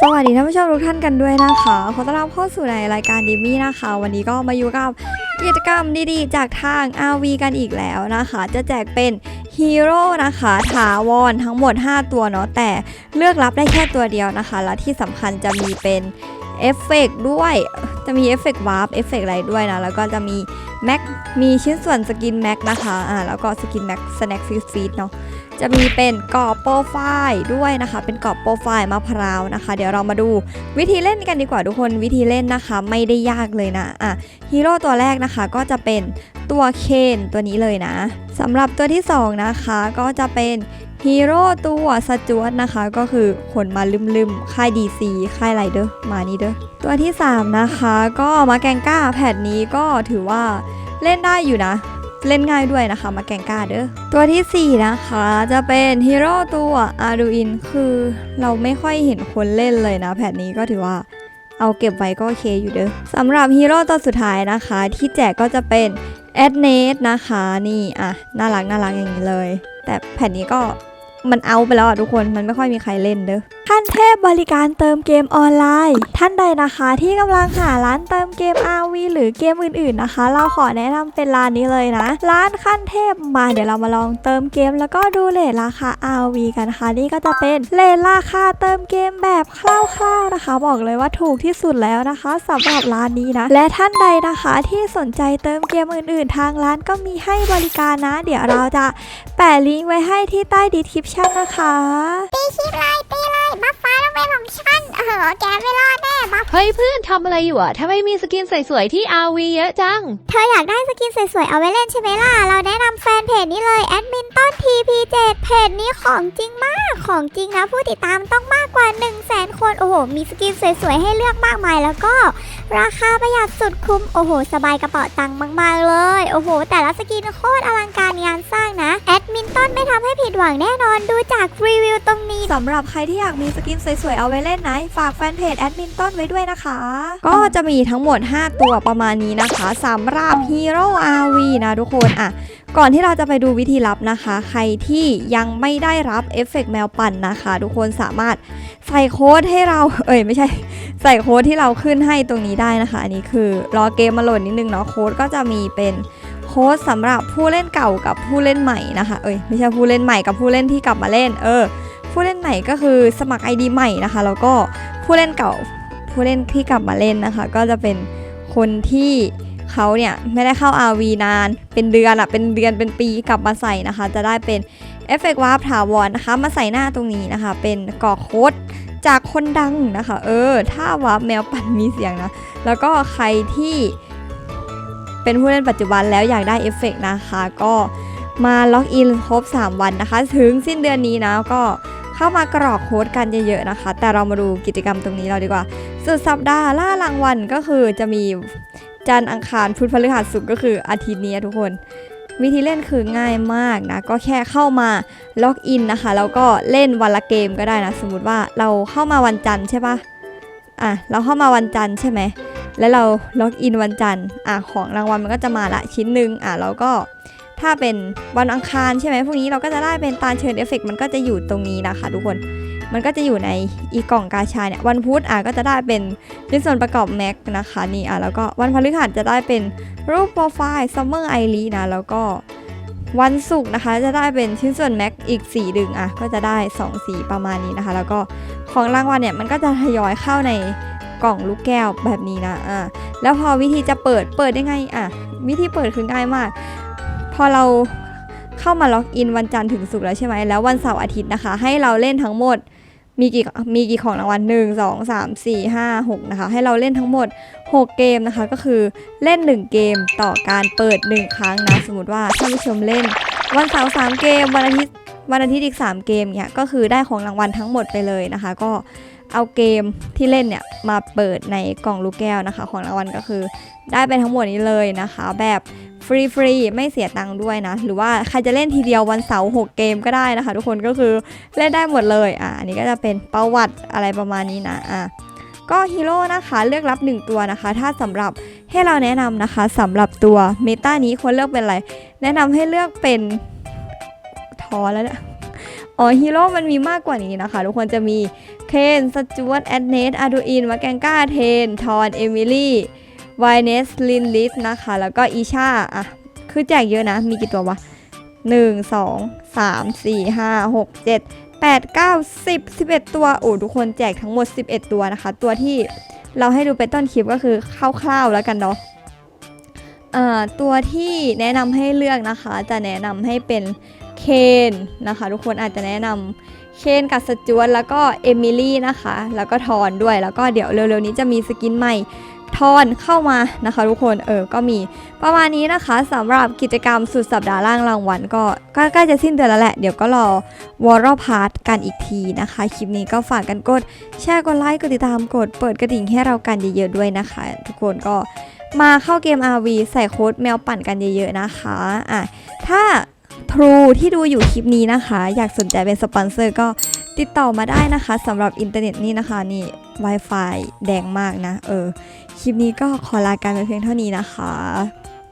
สวัสดีท่านผู้ชมทุกท่านกันด้วยนะคะ ขอต้อนรับเข้าสู่ในรายการดิมี่นะคะ วันนี้ก็มาอยู่กับกิจกรรมดีๆ จากทาง RV กันอีกแล้วนะคะ จะแจกเป็นฮีโร่นะคะถาวรทั้งหมด 5 ตัวเนาะแต่เลือกรับได้แค่ตัวเดียวนะคะ และที่สำคัญจะมีเป็นเอฟเฟกด้วยจะมีเอฟเฟกวาร์ปเอฟเฟกอะไรด้วยนะ แล้วก็จะมีแม็กมีชิ้นส่วนสกินแม็กนะคะอ่าแล้วก็สกินแม็กสแน็คฟีดฟีดเนาะ จะมีเป็นกรอบโปรไฟล์ด้วยนะคะ เป็นกรอบโปรไฟล์มะพร้าวนะคะ เดี๋ยวเรามาดูวิธีเล่นกันดีกว่าทุกคนวิธีเล่นนะคะ ไม่ได้ยากเลยนะอะฮีโร่ตัวแรกนะคะก็จะเป็นตัวเคนตัวนี้เลยนะสำหรับตัวที่สองนะคะก็จะเป็นฮีโร่ตัวสจวตนะคะ ก็คือขนมาลืมๆ ค่าย DC ค่ายไรเดอร์มานี่เด้อตัวที่สามนะคะ ก็มาแกงก้าแพทนี้ก็ถือว่าเล่นได้อยู่นะ เล่นง่ายด้วยนะคะ มาแกงก้าเด้อตัวทีสี่ 4 นะคะจะเป็นฮีโร่ตัวอาร์ดูอินคือเราไม่ค่อยเห็นคนเล่นเลยนะ แพทนี้ก็ถือว่าเอาเก็บไว้ก็โอเคอยู่เด้อสำหรับฮีโร่ตัวสุดท้ายนะคะ ที่แจกก็จะเป็นแอดเนสนะคะ นี่อะน่ารักน่ารักอย่างนี้เลย แต่แผ่นนี้ก็ มันเอาไปแล้วอะทุกคนมันไม่ค่อยมีใครเล่นเด้อขั้นเทพบริการเติมเกมออนไลน์ ท่านใดนะคะที่กำลังหาร้านเติมเกม RV หรือเกมอื่นๆนะคะ เราขอแนะนำเป็นร้านนี้เลยนะ ร้านขั้นเทพมาเดี๋ยวเรามาลองเติมเกม แล้วก็ดูเลทราคา RV กันนะคะนี่ก็จะเป็นเลทราคาเติมเกมแบบคร่าวๆนะคะ บอกเลยว่าถูกที่สุดแล้วนะคะสำหรับร้านนี้นะ และท่านใดนะคะที่สนใจเติมเกมอื่น ๆ ทางร้านก็มีให้บริการนะ เดี๋ยวเราจะแปะลิงก์ไว้ให้ที่ใต้ดีคริปชั่นนะคะตีคลิปเลยตีเลยบัฟฟ้าต้องเป็นของฉันเออแกไม่รอดแน่บัฟเฮ้ยเพื่อนทำอะไรอยู่อะทำไมมีสกินสวยๆที่ RV เยอะจัง เธออยากได้สกินสวยๆเอาไว้เล่นใช่ไหมล่ะ เราแนะนำแฟนเพจนี้เลยแอดมินต้น TP7 เพจนี้ของจริงมากของจริงนะผู้ติดตามต้องมากกว่า 1 0 0 0 0แสนคนโอ้โหมีสกินสวยๆให้เลือกมากมายแล้วก็ ราคาประหยัดสุดคุ้ม โอ้โห สบายกระเป๋าตังค์มากๆเลย โอ้โห แต่ละสกินโคตรอลังการงานสร้างนะ แอดมินต้นไม่ทำให้ผิดหวังแน่นอนดูจากรีวิวตรงนี้สำหรับใครที่อยากมีสกินสวยๆ เอาไว้เล่นนะฝากแฟนเพจแอดมินต้นไว้ด้วยนะคะ ก็จะมีทั้งหมด 5 ตัวประมาณนี้นะคะสำหรับฮีโร่ RV นะทุกคนอะ ก่อนที่เราจะไปดูวิธีรับนะคะ ใครที่ยังไม่ได้รับเอฟเฟกต์แมวปั่นนะคะ ทุกคนสามารถใส่โค้ดให้เรา เอ้ยไม่ใช่ ใส่โค้ดที่เราขึ้นให้ตรงนี้ได้นะคะ อันนี้คือรอเกมมาโหลดนิดนึงเนาะโค้ดก็จะมีเป็นโค้ดสำหรับผู้เล่นเก่ากับผู้เล่นใหม่นะคะ เอ้ยไม่ใช่ผู้เล่นใหม่กับผู้เล่นที่กลับมาเล่น เออ ผู้เล่นใหม่ก็คือสมัคร ID ใหม่นะคะ แล้วก็ผู้เล่นเก่าผู้เล่นที่กลับมาเล่นนะคะ ก็จะเป็นคนที่ เขาเนี่ยไม่ได้เข้า RV นาน เป็นเดือนอะเป็นเดือนเป็นปีกลับมาใส่นะคะ จะได้เป็นเอฟเฟกต์วาร์ปถาวรนะคะ มาใส่หน้าตรงนี้นะคะ เป็นกรอโค้ดจากคนดังนะคะ เออ ถ้าวาร์ปแมวปั่นมีเสียงนะ แล้วก็ใครที่เป็นผู้เล่นปัจจุบันแล้วอยากได้เอฟเฟกต์นะคะ ก็มาล็อกอินครบ 3 วันนะคะ ถึงสิ้นเดือนนี้นะก็เข้ามากรอกโค้ดกันเยอะๆนะคะ แต่เรามาดูกิจกรรมตรงนี้เราดีกว่า สุดสัปดาห์ล่ารางวัลก็คือจะมี จันทร์อังคารพุธพฤหัสศุกร์ก็คืออาทิตย์นี้ทุกคนวิธีเล่นคือง่ายมากนะ ก็แค่เข้ามาล็อกอินนะคะ แล้วก็เล่นวันละเกมก็ได้นะ สมมติว่าเราเข้ามาวันจันทร์ใช่ปะอะ เราเข้ามาวันจันทร์ใช่ไหม แล้วเราล็อกอินวันจันทร์ อะ ของรางวัลมันก็จะมาละชิ้นหนึ่งอะ แล้วก็ถ้าเป็นวันอังคารใช่ไหมพวกนี้เราก็จะได้เป็นตาเชิญเอฟเฟกมันก็จะอยู่ตรงนี้นะคะ ทุกคน มันก็จะอยู่ในอีกล่องกาชาเนี่ยวันพุธอะก็จะได้เป็นชิ้นส่วนประกอบแม็กนะคะนี่อะแล้วก็วันพฤหัสจะได้เป็นรูปโปรไฟล์ซัมเมอร์ไอรีนะแล้วก็วันศุกร์นะคะจะได้เป็นชิ้นส่วนแม็กอีกสีดึงอะก็จะได้ 2 สีประมาณนี้นะคะ แล้วก็ของรางวัลเนี่ยมันก็จะทยอยเข้าในกล่องลูกแก้วแบบนี้นะอะแล้วพอวิธีจะเปิดเปิดได้ไงอะวิธีเปิดคือง่ายมาก พอเราเข้ามาล็อกอินวันจันทร์ถึงศุกร์แล้วใช่ไหมแล้ววันเสาร์อาทิตย์นะคะ ให้เราเล่นทั้งหมด มีกี่มีกี่ของรางวัลหนึ่งสองสามสี่ห้าหกนะคะให้เราเล่นทั้งหมด 6 เกมนะคะก็คือเล่น 1 เกมต่อการเปิด 1 ครั้งนะสมมติว่าท่านผู้ชมเล่น วันเสาร์สามเกมวันอาทิตย์วันอาทิตย์อีก 3 เกมเนี่ยก็คือได้ของรางวัลทั้งหมดไปเลยนะคะ ก็ เอาเกมที่เล่นเนี่ยมาเปิดในกล่องลูกแก้วนะคะ ของรางวัลก็คือ ได้ไปทั้งหมดนี้เลยนะคะ แบบฟรีฟรีๆไม่เสียตังค์ด้วยนะ หรือว่าใครจะเล่นทีเดียววันเสาร์6เกมก็ได้นะคะ ทุกคนก็คือเล่นได้หมดเลยอะอันนี้ก็จะเป็นประวัติอะไรประมาณนี้นะอะก็ฮีโร่นะคะเลือกรับ 1 ตัวนะคะ ถ้าสำหรับให้เราแนะนำนะคะสำหรับตัวเมตานี้ควรเลือกเป็นอะไร แนะนำให้เลือกเป็นทอแล้วเนี่ย อ๋อฮีโร่มันมีมากกว่านี้นะคะ ทุกคนจะมีเคนสจวตแอดเนสอาดูอินมาแกงกาเทน ทอน เอมิลี่ไวเนสลินลิสนะคะ แล้วก็อีชาอะ คือแจกเยอะนะ มีกี่ตัววะ 1 2 3 4 5 6 7 8 9 10 11 ตัวโอ้ทุกคนแจกทั้งหมด 11 ตัวนะคะ ตัวที่เราให้ดูไปต้นคลิปก็คือคร่าวๆแล้วกันเนาะตัวที่แนะนำให้เลือกนะคะ จะแนะนำให้เป็น เคนนะคะทุกคนอาจจะแนะนำเคนกับสจวตแล้วก็เอมิลี่นะคะ แล้วก็ทอนด้วยแล้วก็เดี๋ยวเร็วๆนี้จะมีสกินใหม่ทอนเข้ามานะคะทุกคนเออก็มีประมาณนี้นะคะสำหรับกิจกรรมสุดสัปดาห์ล่างรางวัลก็ใกล้จะสิ้นเดือนแล้วแหละ เดี๋ยวก็รอวอร์พาร์ทกันอีกทีนะคะ คลิปนี้ก็ฝากกันกด แชร์กดไลค์กดติดตามกดเปิดกระดิ่งให้เรากันเยอะๆด้วยนะคะ ทุกคนก็มาเข้าเกม RV ใส่โค้ดแมวปั่นกันเยอะๆนะคะอะถ้า ครูที่ดูอยู่คลิปนี้นะคะ อยากสนใจเป็นสปอนเซอร์ก็ติดต่อมาได้นะคะสำหรับอินเทอร์เน็ตนี่นะคะนี่ Wi-Fi แดงมากนะ เออ คลิปนี้ก็ขอลาการไปเพียงเท่านี้นะคะ